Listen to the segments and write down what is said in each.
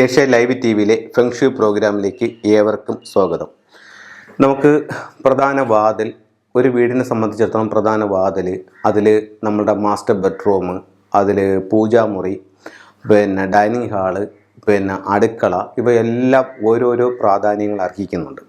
Asia live T വിയിലെ feng shui പ്രോഗ്രാമിലേക്ക് ഏവർക്കും സ്വാഗതം. നമുക്ക് പ്രധാന വാതിൽ ഒരു വീടിനെ സംബന്ധിച്ചിടത്തോളം പ്രധാന വാതിൽ അതിൽ നമ്മുടെ മാസ്റ്റർ ബെഡ്റൂം അതിൽ പൂജാമുറി പിന്നെ ഡൈനിങ് ഹാൾ പിന്നെ അടുക്കള ഇവയെല്ലാം ഓരോരോ പ്രാധാന്യങ്ങൾ അർഹിക്കുന്നുണ്ട്.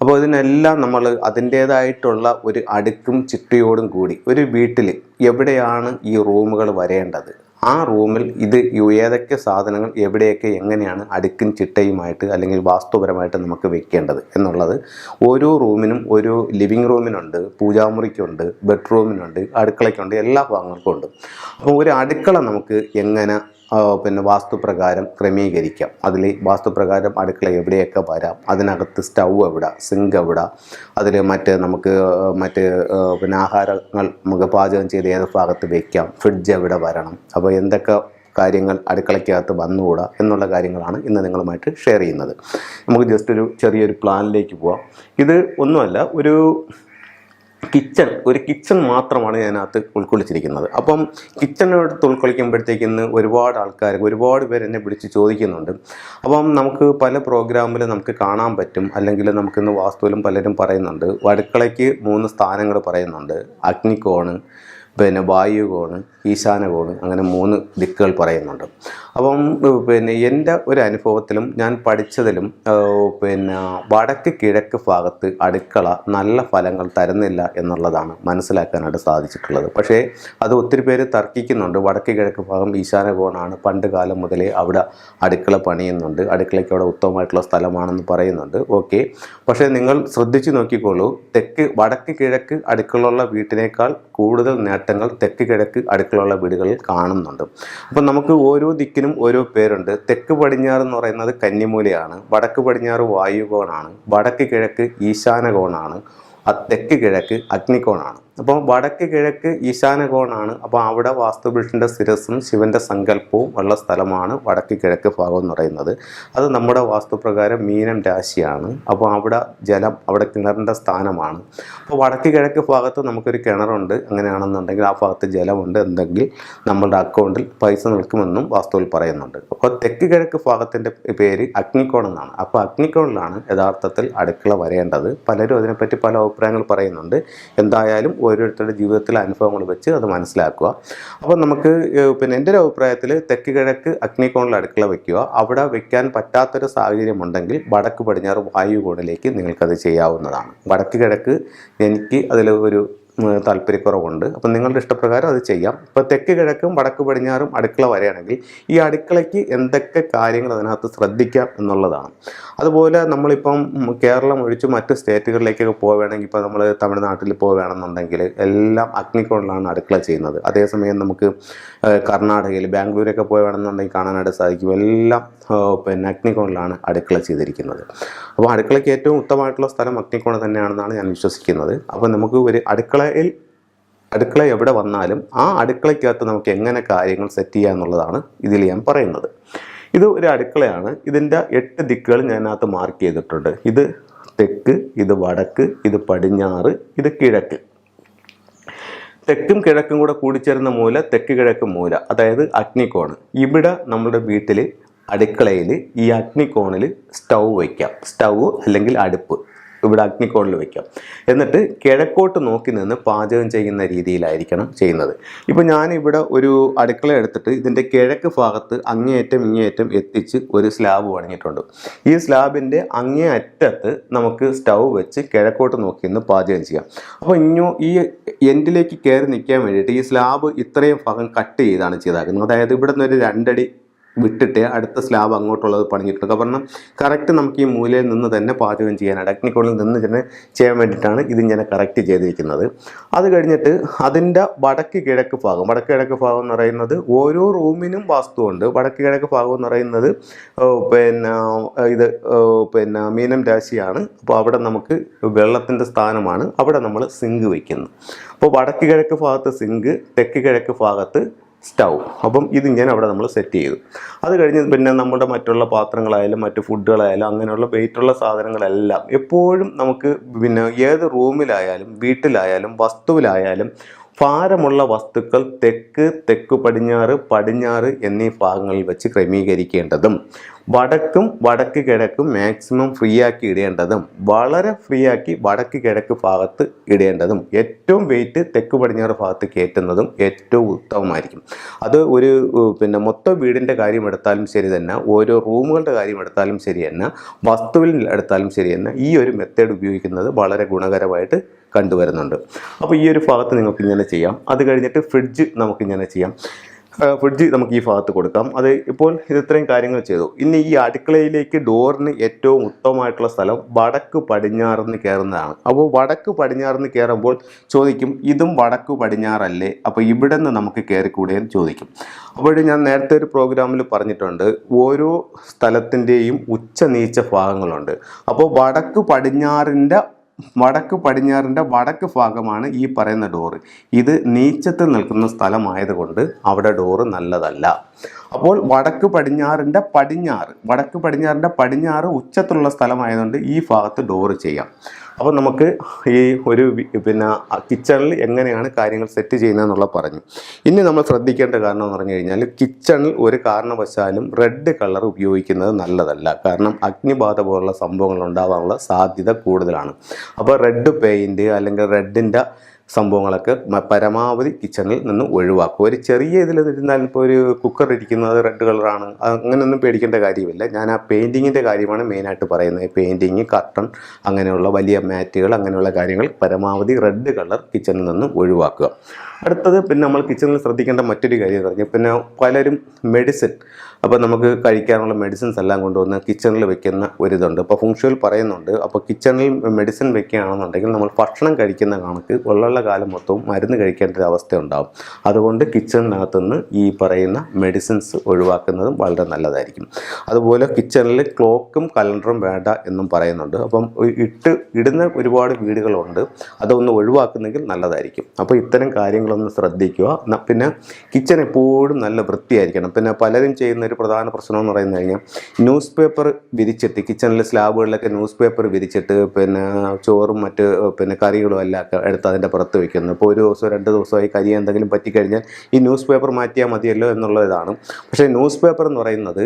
അപ്പോൾ ഇതിനെല്ലാം നമ്മൾ അതിന്റേതായിട്ടുള്ള ഒരു അടുക്കും ചിട്ടയോടും കൂടി ഒരു വീട്ടിൽ എവിടെയാണ് ഈ റൂമുകൾ വരേണ്ടത്? ആ റൂമിൽ ഇത് ഏതൊക്കെ സാധനങ്ങൾ എവിടെയൊക്കെ എങ്ങനെയാണ് അടുക്കും ചിട്ടയുമായിട്ട് അല്ലെങ്കിൽ വാസ്തുപരമായിട്ട് നമുക്ക് വെക്കേണ്ടത് എന്നുള്ളത് ഓരോ റൂമിനും ഓരോ ലിവിങ് റൂമിനുണ്ട് പൂജാമുറിക്കുണ്ട് ബെഡ്റൂമിനുണ്ട് അടുക്കളയ്ക്കുണ്ട് എല്ലാ ഭാഗങ്ങൾക്കും ഉണ്ട്. അപ്പോൾ ഒരു അടുക്കള നമുക്ക് എങ്ങനെ പിന്നെ വാസ്തുപ്രകാരം ക്രമീകരിക്കാം. അതിൽ വാസ്തുപ്രകാരം അടുക്കള എവിടെയൊക്കെ വരാം അതിനകത്ത് സ്റ്റൗ എവിടെ സിങ്ക് എവിടെ അതിൽ മറ്റ് നമുക്ക് മറ്റ് പിന്നെ ആഹാരങ്ങൾ നമുക്ക് പാചകം ചെയ്ത് ഏത് ഭാഗത്ത് വെക്കാം ഫ്രിഡ്ജ് എവിടെ വരണം അപ്പോൾ എന്തൊക്കെ കാര്യങ്ങൾ അടുക്കളയ്ക്കകത്ത് വന്നുകൂടാ എന്നുള്ള കാര്യങ്ങളാണ് ഇന്ന് നിങ്ങളുമായിട്ട് ഷെയർ ചെയ്യുന്നത്. നമുക്ക് ജസ്റ്റ് ഒരു ചെറിയൊരു പ്ലാനിലേക്ക് പോവാം. ഇത് ഒന്നുമല്ല ഒരു കിച്ചൺ ഒരു കിച്ചൺ മാത്രമാണ് ഞാനകത്ത് ഉൾക്കൊള്ളിച്ചിരിക്കുന്നത്. അപ്പം കിച്ചണിനോട് ഉൾക്കൊള്ളിക്കുമ്പോഴത്തേക്കിന്ന് ഒരുപാട് ആൾക്കാർ ഒരുപാട് പേര് എന്നെ വിളിച്ച് ചോദിക്കുന്നുണ്ട്. അപ്പം നമുക്ക് പല പ്രോഗ്രാമിൽ നമുക്ക് കാണാൻ പറ്റും. അല്ലെങ്കിൽ നമുക്കിന്ന് വാസ്തുവിലും പലരും പറയുന്നുണ്ട് അടുക്കളയ്ക്ക് മൂന്ന് സ്ഥാനങ്ങൾ പറയുന്നുണ്ട് അഗ്നിക്കോണ് പിന്നെ വായുകോണ് ഈശാനകോണ് അങ്ങനെ മൂന്ന് ദിക്കുകൾ പറയുന്നുണ്ട്. അപ്പം പിന്നെ എന്റെ ഒരു അനുഭവത്തിലും ഞാൻ പഠിച്ചതിലും പിന്നെ വടക്ക് കിഴക്ക് ഭാഗത്ത് അടുക്കള നല്ല ഫലങ്ങൾ തരുന്നില്ല എന്നുള്ളതാണ് മനസ്സിലാക്കാനായിട്ട് സാധിച്ചിട്ടുള്ളത്. പക്ഷേ അത് ഒത്തിരി പേര് തർക്കിക്കുന്നുണ്ട്. വടക്ക് കിഴക്ക് ഭാഗം ഈശാനകോണാണ് പണ്ട് കാലം മുതലേ അവിടെ അടുക്കള പണിയുന്നുണ്ട്. അടുക്കളയ്ക്ക് അവിടെ ഉത്തമമായിട്ടുള്ള സ്ഥലമാണെന്ന് പറയുന്നുണ്ട്. ഓക്കെ. പക്ഷേ നിങ്ങൾ ശ്രദ്ധിച്ചു നോക്കിക്കോളൂ. തെക്ക് വടക്ക് കിഴക്ക് അടുക്കളുള്ള വീട്ടിനേക്കാൾ കൂടുതൽ നേട്ടങ്ങൾ തെക്ക് കിഴക്ക് അടുക്കളയുള്ള വീടുകളിൽ കാണുന്നുണ്ട്. അപ്പോൾ നമുക്ക് ഓരോ ദിക്കിനും ഓരോ പേരുണ്ട്. തെക്ക് പടിഞ്ഞാറ് എന്ന് പറയുന്നത് കന്നിമൂലയാണ് വടക്ക് പടിഞ്ഞാറ് വായുകോണാണ് വടക്ക് കിഴക്ക് ഈശാനകോണാണ് തെക്ക് കിഴക്ക് അഗ്നികോണാണ്. അപ്പോൾ വടക്ക് കിഴക്ക് ഈശാനകോണാണ്. അപ്പോൾ അവിടെ വാസ്തുപുരുഷന്റെ ശിരസും ശിവന്റെ സങ്കല്പവും ഉള്ള സ്ഥലമാണ് വടക്ക് കിഴക്ക് ഭാഗം എന്ന് പറയുന്നത്. അത് നമ്മുടെ വാസ്തുപ്രകാരം മീനം രാശിയാണ്. അപ്പോൾ അവിടെ ജലം അവിടെ കിണറിന്റെ സ്ഥാനമാണ്. അപ്പോൾ വടക്ക് കിഴക്ക് ഭാഗത്ത് നമുക്കൊരു കിണറുണ്ട്. അങ്ങനെയാണെന്നുണ്ടെങ്കിൽ ആ ഭാഗത്ത് ജലമുണ്ട് എന്തെങ്കിൽ നമ്മളുടെ അക്കൗണ്ടിൽ പൈസ നിൽക്കുമെന്നും വാസ്തുവിൽ പറയുന്നുണ്ട്. അപ്പോൾ തെക്ക് കിഴക്ക് ഭാഗത്തിന്റെ പേര് അഗ്നിക്കോൺ എന്നാണ്. അപ്പോൾ അഗ്നിക്കോണിലാണ് യഥാർത്ഥത്തിൽ അടുക്കള വരേണ്ടത്. പലരും അതിനെപ്പറ്റി പല അഭിപ്രായങ്ങൾ പറയുന്നുണ്ട്. എന്തായാലും ഓരോരുത്തരുടെ ജീവിതത്തിലെ അനുഭവങ്ങൾ വെച്ച് അത് മനസ്സിലാക്കുക. അപ്പോൾ നമുക്ക് പിന്നെ എന്റെ ഒരു അഭിപ്രായത്തിൽ തെക്ക് കിഴക്ക് അഗ്നികോണിൽ അടുക്കള വയ്ക്കുക. അവിടെ വെക്കാൻ പറ്റാത്തൊരു സാഹചര്യം ഉണ്ടെങ്കിൽ വടക്ക് പടിഞ്ഞാറ് വായു കോണിലേക്ക് നിങ്ങൾക്കത് ചെയ്യാവുന്നതാണ്. വടക്ക് കിഴക്ക് എനിക്ക് അതിൽ ഒരു താല്പര്യക്കുറവുണ്ട്. അപ്പം നിങ്ങളുടെ ഇഷ്ടപ്രകാരം അത് ചെയ്യാം. ഇപ്പോൾ തെക്ക് കിഴക്കും വടക്ക് പടിഞ്ഞാറും അടുക്കള വരെയാണെങ്കിൽ ഈ അടുക്കളയ്ക്ക് എന്തൊക്കെ കാര്യങ്ങൾ അതിനകത്ത് ശ്രദ്ധിക്കാം എന്നുള്ളതാണ്. അതുപോലെ നമ്മളിപ്പം കേരളം ഒഴിച്ച് മറ്റ് സ്റ്റേറ്റുകളിലേക്കൊക്കെ പോവുകയാണെങ്കിൽ ഇപ്പോൾ നമ്മൾ തമിഴ്നാട്ടിൽ പോവുകയാണെന്നുണ്ടെങ്കിൽ എല്ലാം അഗ്നിക്കോണിലാണ് അടുക്കള ചെയ്യുന്നത്. അതേസമയം നമുക്ക് കർണാടകയിൽ ബാംഗ്ലൂരൊക്കെ പോവുകയാണെന്നുണ്ടെങ്കിൽ കാണാനായിട്ട് സാധിക്കും. എല്ലാം പിന്നെ അഗ്നിക്കോണിലാണ് അടുക്കള ചെയ്തിരിക്കുന്നത്. അപ്പോൾ അടുക്കളയ്ക്ക് ഏറ്റവും ഉത്തമമായിട്ടുള്ള സ്ഥലം അഗ്നിക്കോണ് തന്നെയാണെന്നാണ് ഞാൻ വിശ്വസിക്കുന്നത്. അപ്പോൾ നമുക്ക് ഒരു അടുക്കളയിൽ അടുക്കള എവിടെ വന്നാലും ആ അടുക്കളയ്ക്കകത്ത് നമുക്ക് എങ്ങനെ കാര്യങ്ങൾ സെറ്റ് ചെയ്യുക എന്നുള്ളതാണ് ഇതിൽ ഞാൻ പറയുന്നത്. ഇത് ഒരു അടുക്കളയാണ്. ഇതിന്റെ എട്ട് ദിക്കുകൾ ഞാനകത്ത് മാർക്ക് ചെയ്തിട്ടുണ്ട്. ഇത് തെക്ക് ഇത് വടക്ക് ഇത് പടിഞ്ഞാറ് ഇത് കിഴക്ക്. തെക്കും കിഴക്കും കൂടെ കൂടിച്ചേരുന്ന മൂല തെക്ക് കിഴക്ക് മൂല അതായത് അഗ്നിക്കോണ് ഇവിടെ നമ്മുടെ വീട്ടിൽ അടുക്കളയിൽ ഈ അഗ്നിക്കോണിൽ സ്റ്റൗ വയ്ക്കാം സ്റ്റൗ അല്ലെങ്കിൽ അടുപ്പ്. ഇവിടെ അഗ്നിക്കോണിൽ വയ്ക്കാം എന്നിട്ട് കിഴക്കോട്ട് നോക്കി നിന്ന് പാചകം ചെയ്യുന്ന രീതിയിലായിരിക്കണം ചെയ്യുന്നത്. ഇപ്പോൾ ഞാനിവിടെ ഒരു അടുക്കള എടുത്തിട്ട് ഇതിന്റെ കിഴക്ക് ഭാഗത്ത് അങ്ങേയറ്റം ഇങ്ങേയറ്റം എത്തിച്ച് ഒരു സ്ലാബ് പണിഞ്ഞിട്ടുണ്ട്. ഈ സ്ലാബിന്റെ അങ്ങേ അറ്റത്ത് നമുക്ക് സ്റ്റൗ വെച്ച് കിഴക്കോട്ട് നോക്കി നിന്ന് പാചകം ചെയ്യാം. അപ്പോൾ ഇഞ്ഞോ ഈ എൻഡിലേക്ക് കയറി നിൽക്കാൻ വേണ്ടിയിട്ട് ഈ സ്ലാബ് ഇത്രയും ഭാഗം കട്ട് ചെയ്താണ് ചെയ്താക്കുന്നത്. അതായത് ഇവിടെ നിന്ന് ഒരു രണ്ടടി വിട്ടിട്ട് അടുത്ത സ്ലാബ് അങ്ങോട്ടുള്ളത് പണിഞ്ഞിട്ടുണ്ട്. കാരണം കറക്റ്റ് നമുക്ക് ഈ മൂലയിൽ നിന്ന് തന്നെ പാചകം ചെയ്യാനാണ്. അഗ്നിക്കോണിൽ നിന്ന് തന്നെ ചെയ്യാൻ വേണ്ടിയിട്ടാണ് ഇതിങ്ങനെ കറക്റ്റ് ചെയ്തിരിക്കുന്നത്. അത് കഴിഞ്ഞിട്ട് അതിന്റെ വടക്ക് കിഴക്ക് ഭാഗം വടക്ക് കിഴക്ക് ഭാഗം എന്ന് പറയുന്നത് ഓരോ റൂമിനും വാസ്തുവുണ്ട് വടക്ക് കിഴക്ക് ഭാഗം എന്ന് പറയുന്നത് പിന്നെ ഇത് പിന്നെ മീനം രാശിയാണ്. അപ്പോൾ അവിടെ നമുക്ക് വെള്ളത്തിന്റെ സ്ഥാനമാണ്. അവിടെ നമ്മൾ സിങ്ക് വയ്ക്കുന്നു അപ്പോൾ വടക്ക് കിഴക്ക് ഭാഗത്ത് സിങ്ക് തെക്ക് കിഴക്ക് ഭാഗത്ത് സ്റ്റൗ. അപ്പം ഇതിങ്ങനെ അവിടെ നമ്മൾ സെറ്റ് ചെയ്തു. അത് കഴിഞ്ഞ് പിന്നെ നമ്മുടെ മറ്റുള്ള പാത്രങ്ങളായാലും മറ്റു ഫുഡുകളായാലും അങ്ങനെയുള്ള വെയിറ്റുള്ള സാധനങ്ങളെല്ലാം എപ്പോഴും നമുക്ക് പിന്നെ ഏത് റൂമിലായാലും വീട്ടിലായാലും വസ്തുവിലായാലും ഭാരമുള്ള വസ്തുക്കൾ തെക്ക് തെക്ക് പടിഞ്ഞാറ് പടിഞ്ഞാറ് എന്നീ ഭാഗങ്ങളിൽ വെച്ച് ക്രമീകരിക്കേണ്ടതും വടക്കും വടക്ക് കിഴക്കും മാക്സിമം ഫ്രീ ആക്കി ഇടേണ്ടതും വളരെ ഫ്രീ ആക്കി വടക്ക് കിഴക്ക് ഭാഗത്ത് ഇടേണ്ടതും ഏറ്റവും വെയിറ്റ് തെക്ക് പടിഞ്ഞാറ് ഭാഗത്ത് കയറ്റുന്നതും ഏറ്റവും ഉത്തമമായിരിക്കും. അത് ഒരു പിന്നെ മൊത്തം വീടിന്റെ കാര്യം എടുത്താലും ശരി തന്നെ ഓരോ റൂമുകളുടെ കാര്യം എടുത്താലും ശരി തന്നെ വസ്തുവിൽ എടുത്താലും ശരി തന്നെ ഈ ഒരു മെത്തേഡ് ഉപയോഗിക്കുന്നത് വളരെ ഗുണകരമായിട്ട് കണ്ടുവരുന്നുണ്ട്. അപ്പോൾ ഈ ഒരു ഭാഗത്ത് നിങ്ങൾക്ക് ഇങ്ങനെ ചെയ്യാം. അത് കഴിഞ്ഞിട്ട് ഫ്രിഡ്ജ് നമുക്ക് ഇങ്ങനെ ചെയ്യാം. ഫ്രിഡ്ജ് നമുക്ക് ഈ ഭാഗത്ത് കൊടുക്കാം. അത് ഇപ്പോൾ ഇത് ഇത്രയും കാര്യങ്ങൾ ചെയ്തു. ഇനി ഈ അടുക്കളയിലേക്ക് ഡോറിന് ഏറ്റവും ഉത്തമമായിട്ടുള്ള സ്ഥലം വടക്ക് പടിഞ്ഞാറെന്ന് കയറുന്നതാണ്. അപ്പോൾ വടക്ക് പടിഞ്ഞാറെന്ന് കയറുമ്പോൾ ചോദിക്കും ഇതും വടക്ക് പടിഞ്ഞാറല്ലേ? അപ്പോൾ ഇവിടെ നിന്ന് നമുക്ക് കയറിക്കൂടെ? ചോദിക്കും. അപ്പോൾ ഞാൻ നേരത്തെ ഒരു പ്രോഗ്രാമിൽ പറഞ്ഞിട്ടുണ്ട്. ഓരോ സ്ഥലത്തിന്റെയും ഉച്ച നീച്ച ഭാഗങ്ങളുണ്ട്. അപ്പോൾ വടക്ക് പടിഞ്ഞാറിന്റെ വടക്ക് പടിഞ്ഞാറിന്റെ വടക്ക് ഭാഗമാണ് ഈ പറയുന്ന ഡോറ്. ഇത് നീച്ചത്തിൽ നിൽക്കുന്ന സ്ഥലമായതുകൊണ്ട് അവിടെ ഡോറ് നല്ലതല്ല. അപ്പോൾ വടക്ക് പടിഞ്ഞാറിന്റെ പടിഞ്ഞാറ് വടക്ക് പടിഞ്ഞാറിന്റെ പടിഞ്ഞാറ് ഉച്ചത്തിലുള്ള സ്ഥലമായതുകൊണ്ട് ഈ ഭാഗത്ത് ഡോറ് ചെയ്യാം. അപ്പോൾ നമുക്ക് ഈ ഒരു പിന്നെ കിച്ചണിൽ എങ്ങനെയാണ് കാര്യങ്ങൾ സെറ്റ് ചെയ്യുന്നതെന്നുള്ള പറഞ്ഞു. ഇനി നമ്മൾ ശ്രദ്ധിക്കേണ്ട കാരണം എന്ന് പറഞ്ഞു കഴിഞ്ഞാൽ കിച്ചണിൽ ഒരു കാരണവശാലും റെഡ് കളർ ഉപയോഗിക്കുന്നത് നല്ലതല്ല. കാരണം അഗ്നിബാധ പോലുള്ള സംഭവങ്ങൾ ഉണ്ടാകാനുള്ള സാധ്യത കൂടുതലാണ്. അപ്പോൾ റെഡ് പെയിന്റ് അല്ലെങ്കിൽ റെഡിന്റെ സംഭവങ്ങളൊക്കെ പരമാവധി കിച്ചണിൽ നിന്ന് ഒഴിവാക്കുക. ഒരു ചെറിയ ഇതിൽ ഇരുന്നാൽ ഇപ്പോൾ ഒരു കുക്കർ ഇരിക്കുന്നത് റെഡ് കളറാണ്. അങ്ങനെയൊന്നും പേടിക്കേണ്ട കാര്യമില്ല. ഞാൻ ആ പെയിന്റിങ്ങിന്റെ കാര്യമാണ് മെയിനായിട്ട് പറയുന്നത്. പെയിന്റിങ് കർട്ടൺ അങ്ങനെയുള്ള വലിയ മാറ്റുകൾ അങ്ങനെയുള്ള കാര്യങ്ങൾ പരമാവധി റെഡ് കളർ കിച്ചണിൽ നിന്ന് ഒഴിവാക്കുക. അടുത്തത് പിന്നെ നമ്മൾ കിച്ചണിൽ ശ്രദ്ധിക്കേണ്ട മറ്റൊരു കാര്യം എന്ന് പറഞ്ഞാൽ പിന്നെ പലരും മെഡിസിൻ അപ്പോൾ നമുക്ക് കഴിക്കാനുള്ള മെഡിസിൻസ് എല്ലാം കൊണ്ടുവന്ന് കിച്ചണിൽ വെക്കുന്ന ഒരിതുണ്ട്. അപ്പോൾ ഫുങ്ഷുവൽ പറയുന്നുണ്ട് അപ്പോൾ കിച്ചണിൽ മെഡിസിൻ വെക്കുകയാണെന്നുണ്ടെങ്കിൽ നമ്മൾ ഭക്ഷണം കഴിക്കുന്ന കണക്ക് ഉള്ള കാലം മൊത്തവും മരുന്ന് കഴിക്കേണ്ട ഒരു അവസ്ഥ ഉണ്ടാവും അതുകൊണ്ട് കിച്ചണിനകത്തുനിന്ന് ഈ പറയുന്ന മെഡിസിൻസ് ഒഴിവാക്കുന്നതും വളരെ നല്ലതായിരിക്കും. അതുപോലെ കിച്ചണിൽ ക്ലോക്കും കലണ്ടറും വേണ്ട എന്നും പറയുന്നുണ്ട്. അപ്പം ഇട്ട് ഇടുന്ന ഒരുപാട് വീടുകളുണ്ട്. അതൊന്ന് ഒഴിവാക്കുന്നെങ്കിൽ നല്ലതായിരിക്കും. അപ്പോൾ ഇത്തരം കാര്യങ്ങളൊന്ന് ശ്രദ്ധിക്കുക. പിന്നെ കിച്ചൺ എപ്പോഴും നല്ല വൃത്തിയായിരിക്കണം. പിന്നെ പലരും ചെയ്യുന്ന ഒരു പ്രധാന പ്രശ്നം എന്ന് പറയുന്നത് കഴിഞ്ഞാൽ ന്യൂസ് പേപ്പർ വിരിച്ചിട്ട് കിച്ചണിലെ സ്ലാബുകളിലൊക്കെ ന്യൂസ് പേപ്പർ വിരിച്ചിട്ട് പിന്നെ ചോറും മറ്റ് പിന്നെ കറികളും എല്ലാം എടുത്ത് അതിന്റെ പുറത്ത് വയ്ക്കുന്നു ഇപ്പോൾ ഒരു ദിവസം രണ്ട് ദിവസമായി കരി എന്തെങ്കിലും പറ്റിക്കഴിഞ്ഞാൽ ഈ ന്യൂസ് പേപ്പർ മാറ്റിയാൽ മതിയല്ലോ എന്നുള്ള ഇതാണ്. പക്ഷേ ന്യൂസ് പേപ്പർ എന്ന് പറയുന്നത്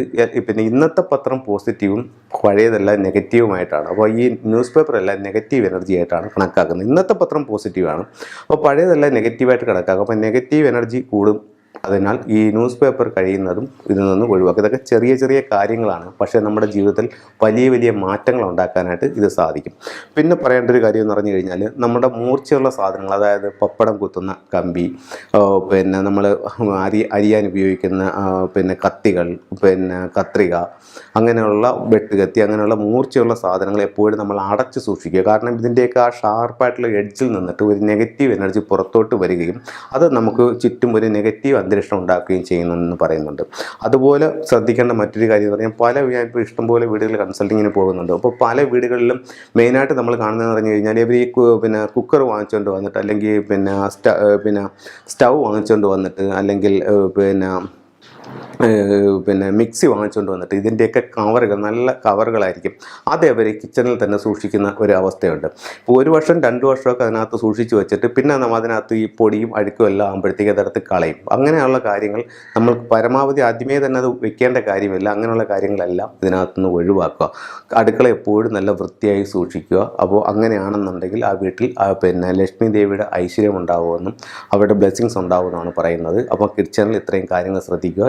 പിന്നെ ഇന്നത്തെ പത്രം പോസിറ്റീവും പഴയതെല്ലാം നെഗറ്റീവുമായിട്ടാണ്. അപ്പോൾ ഈ ന്യൂസ് പേപ്പർ എല്ലാം നെഗറ്റീവ് എനർജി ആയിട്ടാണ് കണക്കാക്കുന്നത്. ഇന്നത്തെ പത്രം പോസിറ്റീവാണ്. അപ്പോൾ പഴയതെല്ലാം നെഗറ്റീവായിട്ട് കണക്കാക്കും. അപ്പോൾ നെഗറ്റീവ് എനർജി കൂടും അതിനാൽ ഈ ന്യൂസ് പേപ്പർ കഴിയുന്നതും ഇതിൽ നിന്ന് ഒഴിവാക്കുക. ഇതൊക്കെ ചെറിയ ചെറിയ കാര്യങ്ങളാണ്. പക്ഷേ നമ്മുടെ ജീവിതത്തിൽ വലിയ വലിയ മാറ്റങ്ങൾ ഉണ്ടാക്കാനായിട്ട് ഇത് സാധിക്കും. പിന്നെ പറയേണ്ട ഒരു കാര്യം എന്ന് പറഞ്ഞു കഴിഞ്ഞാൽ നമ്മുടെ മൂർച്ചയുള്ള സാധനങ്ങൾ അതായത് പപ്പടം കുത്തുന്ന കമ്പി പിന്നെ നമ്മൾ അരി അരിയാൻ ഉപയോഗിക്കുന്ന പിന്നെ കത്തികൾ പിന്നെ കത്രിക അങ്ങനെയുള്ള വെട്ടുകത്തി അങ്ങനെയുള്ള മൂർച്ചയുള്ള സാധനങ്ങൾ എപ്പോഴും നമ്മൾ അടച്ചു സൂക്ഷിക്കുക. കാരണം ഇതിന്റെയൊക്കെ ആ ഷാർപ്പായിട്ടുള്ള എഡ്ജിൽ നിന്നിട്ട് ഒരു നെഗറ്റീവ് എനർജി പുറത്തോട്ട് വരികയും അത് നമുക്ക് ചുറ്റും ഒരു നെഗറ്റീവ് അന്തരീക്ഷം ഉണ്ടാക്കുകയും ചെയ്യുന്നുണ്ടെന്ന് പറയുന്നുണ്ട്. അതുപോലെ ശ്രദ്ധിക്കേണ്ട മറ്റൊരു കാര്യം എന്ന് പറഞ്ഞാൽ പല ഇപ്പോൾ ഇഷ്ടംപോലെ വീടുകളിൽ കൺസൾട്ടിങ്ങിന് പോകുന്നുണ്ട്. അപ്പോൾ പല വീടുകളിലും മെയിനായിട്ട് നമ്മൾ കാണുന്നതെന്ന് പറഞ്ഞു കഴിഞ്ഞാൽ ഇവർ ഈ പിന്നെ കുക്കർ വാങ്ങിച്ചുകൊണ്ട് വന്നിട്ട് അല്ലെങ്കിൽ പിന്നെ സ്റ്റ പിന്നെ സ്റ്റൗ വാങ്ങിച്ചുകൊണ്ട് വന്നിട്ട് അല്ലെങ്കിൽ പിന്നെ പിന്നെ മിക്സി വാങ്ങിച്ചുകൊണ്ട് വന്നിട്ട് ഇതിന്റെയൊക്കെ കവറുകൾ നല്ല കവറുകളായിരിക്കും. അത് അവർ കിച്ചണിൽ തന്നെ സൂക്ഷിക്കുന്ന ഒരു അവസ്ഥയുണ്ട്. ഇപ്പോൾ ഒരു വർഷം രണ്ട് വർഷമൊക്കെ അതിനകത്ത് സൂക്ഷിച്ച് വെച്ചിട്ട് പിന്നെ നമ്മൾ അതിനകത്ത് ഈ പൊടിയും അഴുക്കും എല്ലാം ആകുമ്പോഴത്തേക്ക് അതെടുത്ത് കളയും. അങ്ങനെയുള്ള കാര്യങ്ങൾ നമ്മൾ പരമാവധി ആദ്യമേ തന്നെ അത് വെക്കേണ്ട കാര്യമില്ല. അങ്ങനെയുള്ള കാര്യങ്ങളെല്ലാം ഇതിനകത്തുനിന്ന് ഒഴിവാക്കുക. അടുക്കള എപ്പോഴും നല്ല വൃത്തിയായി സൂക്ഷിക്കുക. അപ്പോൾ അങ്ങനെയാണെന്നുണ്ടെങ്കിൽ ആ വീട്ടിൽ പിന്നെ ലക്ഷ്മി ദേവിയുടെ ഐശ്വര്യം ഉണ്ടാവുമെന്നും അവരുടെ ബ്ലെസ്സിങ്സ് ഉണ്ടാവുമെന്നാണ് പറയുന്നത്. അപ്പോൾ കിച്ചണിൽ ഇത്രയും കാര്യങ്ങൾ ശ്രദ്ധിക്കുക.